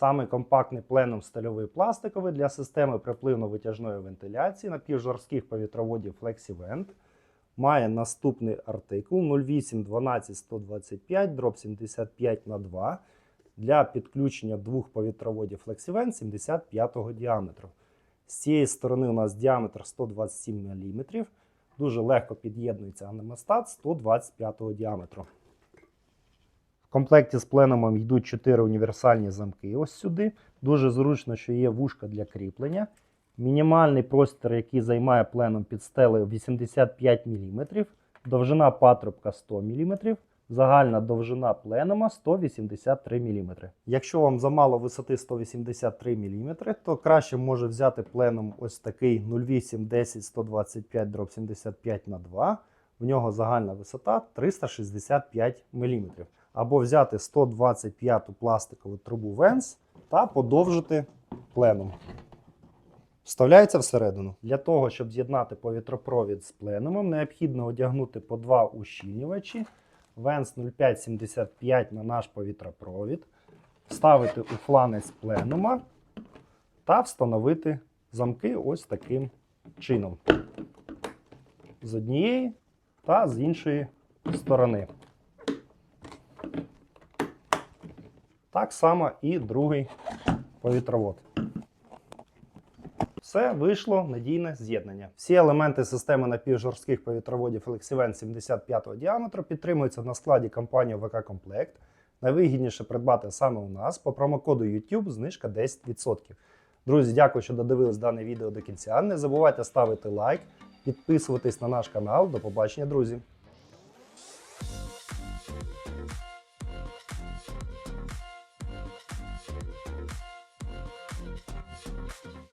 Саме компактний пленум стильовий пластиковий для системи припливно-витяжної вентиляції напівжорстких повітроводів FlexiVent. Має наступний артикул 08 12 125 дроб 75 на 2 для підключення двох повітроводів FlexiVent 75 діаметру. З цієї сторони у нас діаметр 127 мм. Дуже легко під'єднується анемостат 125 діаметру. В комплекті з пленумом йдуть 4 універсальні замки ось сюди. Дуже зручно, що є вушка для кріплення. Мінімальний простір, який займає пленум під стелею 85 мм, довжина патрубка 100 мм, загальна довжина пленума 183 мм. Якщо вам замало висоти 183 мм, то краще може взяти пленум ось такий 08 10 125 дроб 75 на 2. В нього загальна висота 365 мм. Або взяти 125 пластикову трубу Vents та подовжити пленум. Вставляється всередину. Для того, щоб з'єднати повітропровід з пленумом, необхідно одягнути по два ущільнювачі Венс 0575 на наш повітропровід, вставити у фланець пленума та встановити замки ось таким чином. З однієї та з іншої сторони. Так само і другий повітровод. Все вийшло надійне з'єднання. Всі елементи системи напівжорстких повітроводів FlexiVent 75 діаметру підтримуються на складі компанії ВК Комплект. Найвигідніше придбати саме у нас по промокоду YouTube знижка 10%. Друзі, дякую, що додивились дане відео до кінця. Не забувайте ставити лайк, підписуватись на наш канал. До побачення, друзі!